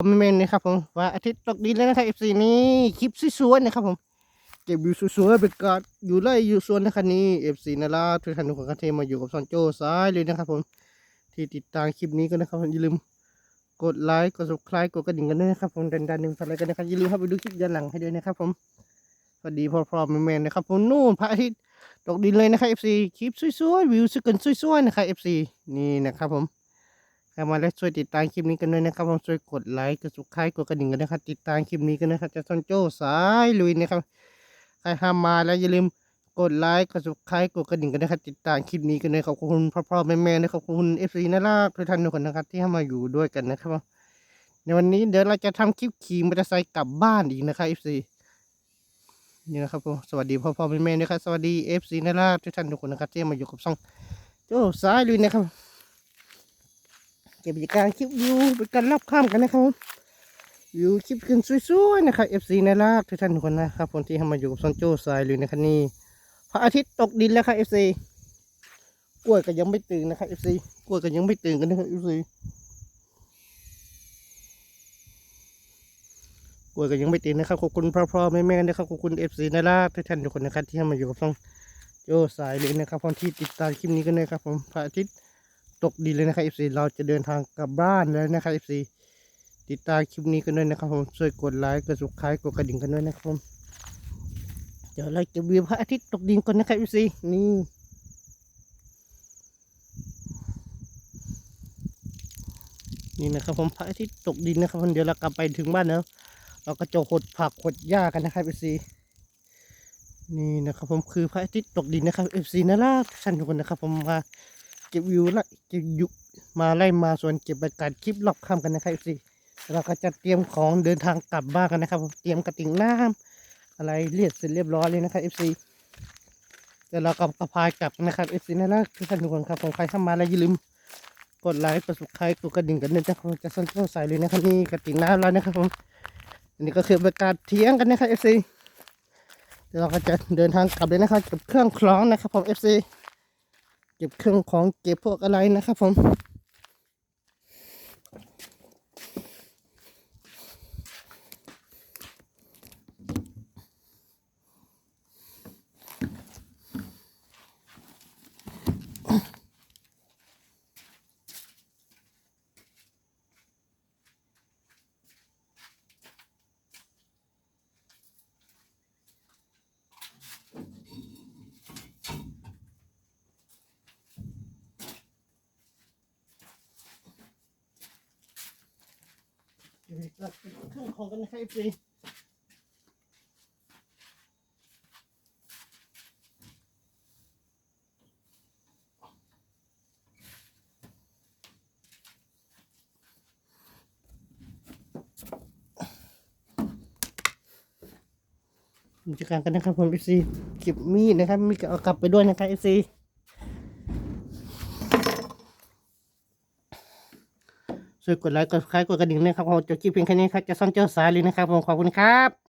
ผมเมนนะครับผมว่าอาทิตย์ตกดินแล้วนะครับ FC นี้คลิปสวยๆนะครับผมเก็บวิวสวยๆเป็นการอยู่ไล่อยู่สวนนะครับนี้ FC นาราทุกท่านทุกคนก็เทมาอยู่กับซอนโจ้ซ้ายเลยนะครับผมที่ติดตามคลิปนี้กันนะครับอย่าลืมกดไลค์กด subscribe กดกระดิ่งกันด้วยนะครับผมดันดันหนึ่งอะไรกันนะครับอย่าลืมเข้าไปดูคลิปย้อนหลังให้ด้วยนะครับผมสวัสดีพร้อมแมนๆนะครับผมนู่นพระอาทิตย์ตกดินเลยนะครับ FC คลิปสวยๆวิวสกันสวยๆนะครับ FC นี่นะครับผม เข้ามาแล้วช่วยติดตามคลิปนี้กันด้วยนะครับผมช่วยกดไลค์กดสุดท้ายกดกระดิ่งกันนะครับ ติดตามคลิปนี้กันนะครับจะซอนโจ้สายลุยนะครับใครห้ามมาแล้วอย่าลืมกดไลค์กดสุดท้ายกดกระดิ่งกันนะครับติดตามคลิปนี้กันเลยขอบคุณพ่อๆแม่ๆนะครับขอบคุณเอฟซีน่ารักทุกท่านทุกคนนะครับ ที่เข้ามาอยู่ด้วยกันนะครับในวันนี้เดี๋ยวเราจะทำคลิปขี่มอเตอร์ไซค์กลับบ้านอีกนะครับเอฟซีนี่นะครับผมสวัสดีพ่อๆแม่ๆนะครับสวัสดีเอฟซีน่ารักทุกท่านทุกคนนะครับที่มาอยู่กับช่องโจ้สายลุยนะครับ เก็บบรรยากาศคลิปวิวเป็นการรับข้ามกันนะครับวิวคลิปขึ้นสวยๆนะครับ FC น่ารักทุกท่านทุกคนนะครับคนที่เข้ามาอยู่กับซอนโจ้สายลุยนะครับนี่พระอาทิตย์ตกดินแล้วครับ FC กล้วยก็ยังไม่ตื่นนะครับ FC กล้วยก็ยังไม่ตื่นกันนะครับ FC กล้วยก็ยังไม่ตื่นนะครับขอบคุณพ่อๆแม่ๆนะครับขอบคุณ FC น่ารักทุกท่านทุกคนนะครับที่เข้ามาอยู่กับซองโจ้สายลุยนะครับคนที่ติดตามคลิปนี้กันนะครับผมพระอาทิตย์ ตกดีเลยนะครับ FC เราจะเดินทางกลับบ้านแล้วนะครับ FC ติดตามคลิปนี้กันด้วยนะครับผมช่วยกดไลค์กดสุดท้ายกดกระดิ่งกันด้วยนะครับผมเดี๋ยวเราจะวิวพระอาทิตย์ตกดินก่อนนะครับ FC นี่นี่นะครับผมพระอาทิตย์ตกดินนะครับผมเดี๋ยวเรากลับไปถึงบ้านแล้ว เราก็จะหดผักหดหญ้ากันนะครับ FC นี่นะครับผมคือพระอาทิตย์ตกดินนะครับ FC น่ารักท่านทุกคนนะครับผมมา เก็บวิวละเก็บยุมาไล่มาส่วนเก็บบรรยากาศคลิปรอบค่ำกันนะครับสิเราก็จะเตรียมของเดินทางกลับบ้านกันนะครับ เตรียมกระติ่งน้ำอะไรเรียบเสร็จเรียบร้อยเลยนะครับ FC เดี๋ยวเราก็กระพายกลับนะครับ FC นั่นแหละทุกท่านทุกคนครับผมใครเข้ามาแล้วอย่าลืมกดไลค์กด subscribe กดกระดิ่งกันด้วยนะครับจะสั่นต้องใส่เลยนะครับนี่กระติ่งน้ำแล้วนะครับผมอันนี้ก็คือบรรยากาศเที่ยงกันนะครับ FC เดี๋ยวเราก็จะเดินทางกลับเลยนะครับกับเครื่องคล้องนะครับผม FC เก็บเครื่องของเก็บพวกอะไรนะครับผม เราครื่องของกันนะครับพี่มีจัดการกันนะครับผมเอฟซีเก็บมีดนะครับ มีดก็เอากลับไปด้วยนะครับเอฟซี ช่วยกดไลค์กดคล้ายกดกระดิ่งนะครับผมจะคลิปเพียงแค่นี้ครับจะซ่อนเจ้าสายเลยนะครับผมขอบคุณครับ